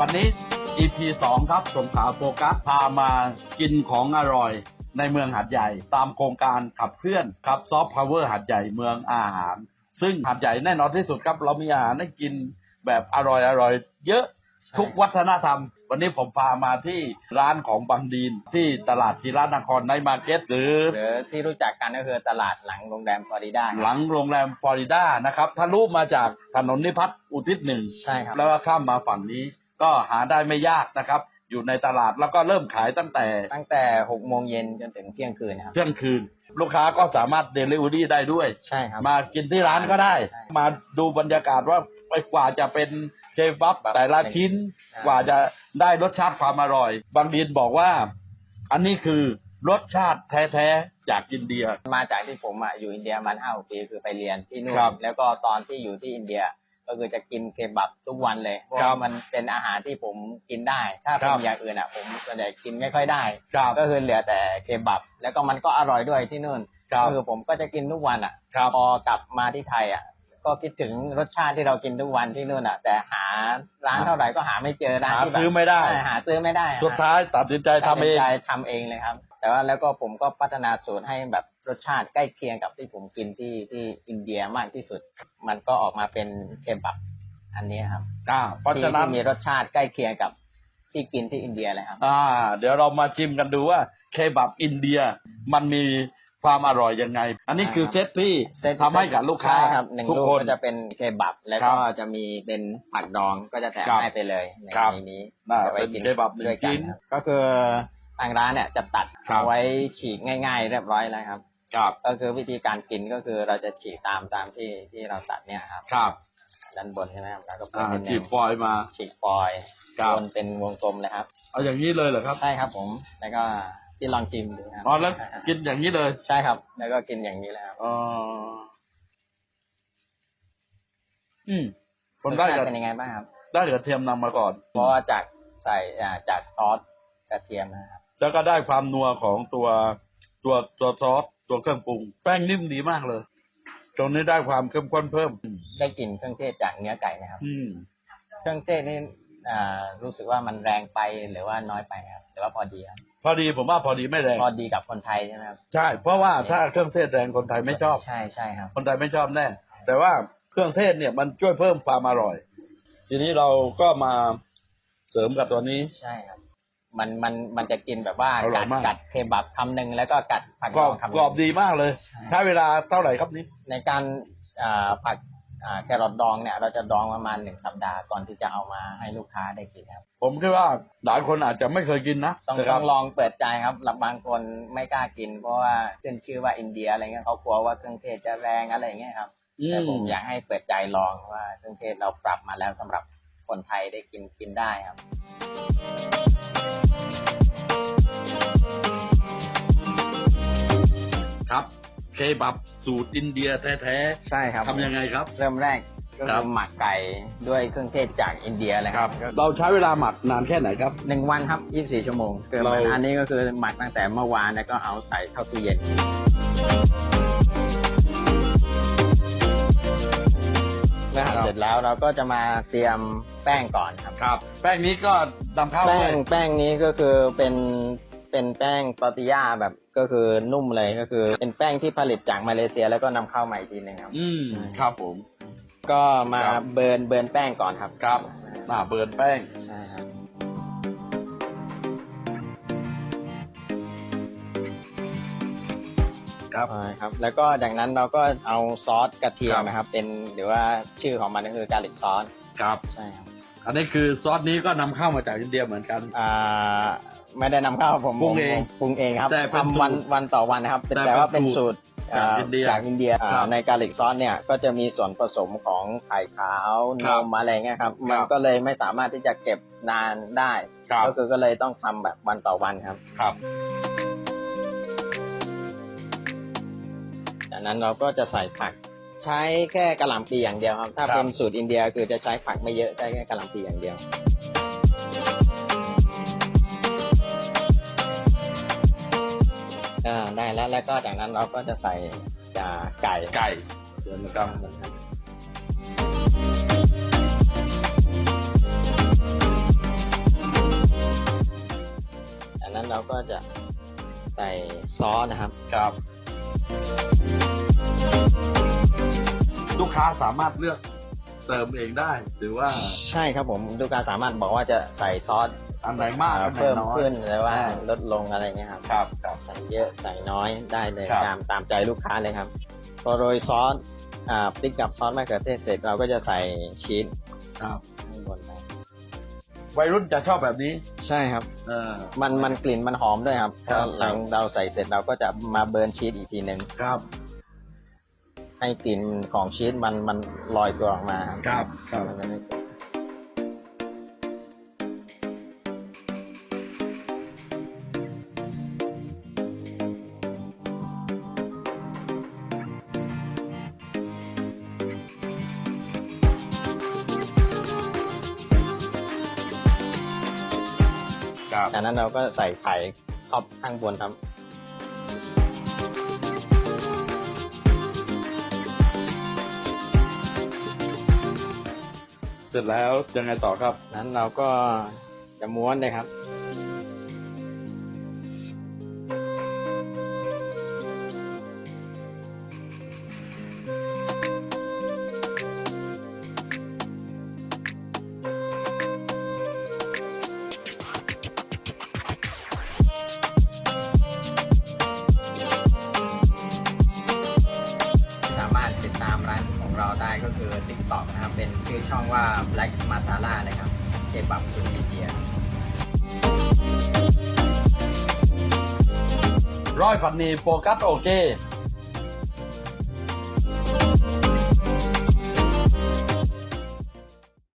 วันนี้ EP 2 ครับสงขลาโฟกัสพามากินของอร่อยในเมืองหัดใหญ่ ตามโครงการขับเคลื่อนครับซอฟต์พาวเวอร์หัดใหญ่เมืองอาหาร ซึ่งหัดใหญ่แน่นอนที่สุดครับ เรามีอาหารให้กินแบบอร่อยอร่อยเยอะใช่ทุกวัฒนธรรม วันนี้ผมพามาที่ร้านของบังดีน ที่ตลาดทีรานครในมาร์เก็ตหรือหรือที่รู้จักกันก็คือตลาดหลังโรงแรมฟลอริดาครับหลังโรงแรมฟลอริดานะครับทะลุมาจากถนนนิพัฒน์อุทิศหนึ่งใช่ครับแล้วก็ข้ามมาฝั่งนี้ ก็หาได้ไม่ยากนะครับ อยู่ในตลาดแล้วก็เริ่มขายตั้งแต่ตั้งแต่หกโมงเย็นจนถึงเที่ยงคืนนะครับ เที่ยงคืน ลูกค้าก็สามารถเดลิเวอรี่ได้ด้วย ใช่ครับ มากินที่ร้านก็ได้ใช่มาดูบรรยากาศว่าไปกว่าจะเป็นเคบับแต่ละชิ้นใช่กว่าจะได้รสชาติความอร่อย บางดีนบอกว่า อันนี้คือรสชาติแท้ๆจากอินเดีย มาจากที่ผมอะอยู่อินเดียมันห้าปีคือไปเรียนที่นู่นครับแล้วก็ตอนที่อยู่ที่อินเดีย ก็คือจะกินเคบับทุกวันเลยเพราะครัว่าบมันเป็นอาหารที่ผมกินได้ ถ้าเป็คนรับอย่างอื่นอะ ผมส่วนใหญ่กินไม่ค่อยได้ครับก็คือเหลือแต่เคบับ แล้วก็มันก็อร่อยด้วยที่นู่นครับก็คือผมก็จะกินทุกวันอะครับพอกลับมาที่ไทยอะ ก็คิดถึงรสชาติที่เรากินทุกวันที่นู่นอะ แต่หาร้านเท่าไหร่ก็หาไม่เจอร้านหาที่แบบซื้อไม่ได้ใช่หาซื้อไม่ได้อะสุดท้ายตัดสินใจทำเองตัดสินใจทำเองเลยครับ แต่ว่าแล้วก็ผมก็พัฒนาสูตรให้แบบรสชาติใกล้เคียงกับที่ผมกินที่ที่อินเดียมากที่สุด มันก็ออกมาเป็นเคบับอันนี้ครับอ่าเพราะที่ฉะนั้นที่มีรสชาติใกล้เคียงกับที่กินที่อินเดียเลยครับ อ่า เดี๋ยวเรามาชิมกันดูว่าเคบับอินเดียมันมีความอร่อยยังไง อันนี้คือเซตที่เซ็ตทำให้กับลูกค้าใช่ครับหนึ่งทุกลูกคน ก็จะเป็นเคบับ แล้วครัก็บจะมีเป็นผักดองก็จะแถมครับให้ไปเลยในครับนี้น่าเอาไว้เป็นเคบับหนึ่งด้วยกัชิ้น ครับก็คือ ทางร้านเนี่ยจะตัดครับเอาไว้ฉีกง่าย ๆ เรียบร้อยแล้วครับครับก็คือวิธีการกินก็คือเราจะฉีกตามตามที่ที่เราตัดเนี่ยครับครับด้านบนใช่ไหมครับแล้วก็เป็อ่านเป็นแนจีวบฟอยล์มาฉีกฟอยล์ครับวนเป็นวงกลมเลยครับ เอาอย่างนี้เลยเหรอครับใช่ครับ ผมแล้วก็ที่ลองชิมดูครับอ๋อแล้วกินอย่างนี้เลยใช่ครับ แล้วก็กินอย่างนี้เลยครับอ๋ออืมผมรสได้ชาติกับเป็นยังไงบ้างครับ ได้กระเทียมนำมาก่อนเพราะว่าจากใส่อ่าจากซอสกระเทียมนะครับ แล้วก็ได้ความนัวของตัวตัวตัวซอสตัวเครื่องปรุง แป้งนิ่มดีมากเลยตรงนี้ได้ความเข้มข้นเพิ่ม ได้กลิ่นเครื่องเทศจากเนื้อไก่นะครับ อืมเครื่องเทศนี่อ่ารู้สึกว่ามันแรงไปหรือว่าน้อยไปครับหรือว่าพอดีครับพอดีผมว่าพอดีไม่แรง พอดีกับคนไทยใช่ไหมครับใช่ เพราะว่าถ้าเครื่องเทศแรงคนไทยไม่ชอบ ใช่ใช่ครับ คนไทยไม่ชอบแน่ แต่ว่าเครื่องเทศเนี่ยมันช่วยเพิ่มความอร่อย ทีนี้เราก็มาเสริมกับตัวนี้ใช่ครับ มันมันมันจะกินแบบว่าอร่อกัยดมาก กัดเคบับคำหนึ่งแล้วก็กัดผักกรดออบงคำหกรอบนึ่งดีมากเลยใช่ ใช้เวลาเท่าไหร่ครับนี้ ในการอ่าผักอ่าแครอทดองเนี่ยเราจะดองประมาณหนึ่งสัปดาห์ก่อนที่จะเอามาให้ลูกค้าได้กินครับ ผมคิดว่าหลายคนอาจจะไม่เคยกินนะต้องนะคต้รัอบ งลองเปิดใจครับหลับบางคนไม่กล้ากิน เพราะว่าขึ้นชื่อว่าอินเดียอะไรเงี้ยเขากลัวว่าเครื่องเทศจะแรงอะไรอย่างเงี้ยครับแต่ผมอยากให้เปิดใจลองว่าเครื่องเทศเราปรับมาแล้วสำหรับคนไทยได้กินกินได้ครับ ครับ เคบับสูตรอินเดียแท้ใช่ครับๆทำยังไงครับ เริ่มแรกก็ครัคืบ อหมักไก่ด้วยเครื่องเทศจากอินเดียเลยครับก็เราใช้เวลาหมักนานแค่ไหนครับ หนึ่งวันครับ 24 ชั่วโมงคือเรา อันนี้ก็คือหมักตั้งแต่เมื่อวานแล้วก็เอาใส่เข้าตู้เย็น นะคเสร็จแล้วเราก็จะมาเตรียมแป้งก่อนครับ ครับ แป้งนี้ก็นำเข้าแป้ด้วยงแป้งนี้ก็คือเป็นเป็นแป้งตอร์ติย่าแบบก็คือนุ่มเลยก็คือ เป็นแป้งที่ผลิตจากมาเลเซียแล้วก็นำเข้ามาอีกทีหนึงครับ อืมครับผม ก็มาครับ เบิร์นเบิร์นแป้งก่อนครับ ครับ หน้าเบิร์นแป้ง ครับครับใช่ครับ แล้วก็จากนั้นเราก็เอาซอสกระเทียครัมบนะครับ เป็นหรือว่าชื่อของมันก็คือการลิกซอสครับใช่ครับ อันนี้คือซอสนี้ก็นำเข้ามาจากอินเดียเหมือนกัน อ่าไม่ได้นำเข้าผมปรุงเองผมปรุงเองครับแต่เป็นทำวันสูตรวันต่อวันนะครับเป็นแต่แต่ว่าเป็เป็นนสูสูตตรรจากอ่าอินเดียจากอินเดียอ่าครับในการลิกซอสเนี่ยก็จะมีส่วนผสมของไข่ขาวนครับมอะไรเงี้ยครับ ครับ มันก็เลยไม่สามารถที่จะเก็บนานได้ ครับก็คือก็เลยต้องทำแบบวันต่อวันครับ ครับ นั้นเราก็จะใส่ผักใช้แค่กระหล่ำปีอย่างเดียวครับ ถ้าครับเป็นสูตรอินเดียคือจะใช้ผักไม่เยอะใช้แค่กระหล่ำปีอย่างเดียวอ่าได้แล้วแล้วก็จากนั้นเราก็จะใส่อ่าไก่ไก่เชิญนะครับคเราก็จะใส่ซอสนะครับครับ ลูกค้าสามารถเลือกเติมเองได้ หรือว่าใช่ครับผมลูกค้าสามารถบอกว่าจะใส่ซอสอันไหนมากอันไหนเพิ่มน้อย ขึ้นหรือว่าอ่า ลดลงอะไรเงี้ยครับ ครับครับ ใส่เยอะใส่น้อยได้เลยครับ ตามตามใจลูกค้าเลยครับพอโรยซอสอ่าพริกกับซอสมะเขือเทศเสร็จเราก็จะใส่ชีสครับ ข้างบนไปวัยรุ่นจะชอบแบบนี้ใช่ครับ เออ มันมันกลิ่นมันหอมด้วยครับครับหลังเราใส่เสร็จเราก็จะมาเบิร์นชีสอีกทีหนึ่งครับ ให้กลิ่นของชีสมันมันลอยตัวออกมาครับครับมันจะไม่ครับจากนั้นเราก็ใส่ไข่ท็อปข้างบนครับ เสร็จแล้วยังไงต่อครับ นั้นเราก็จะม้วนเลยครับ ว่า Black Masala นะครับเคบับซูนีเดียร้อยฝันนีโฟกัสโอเค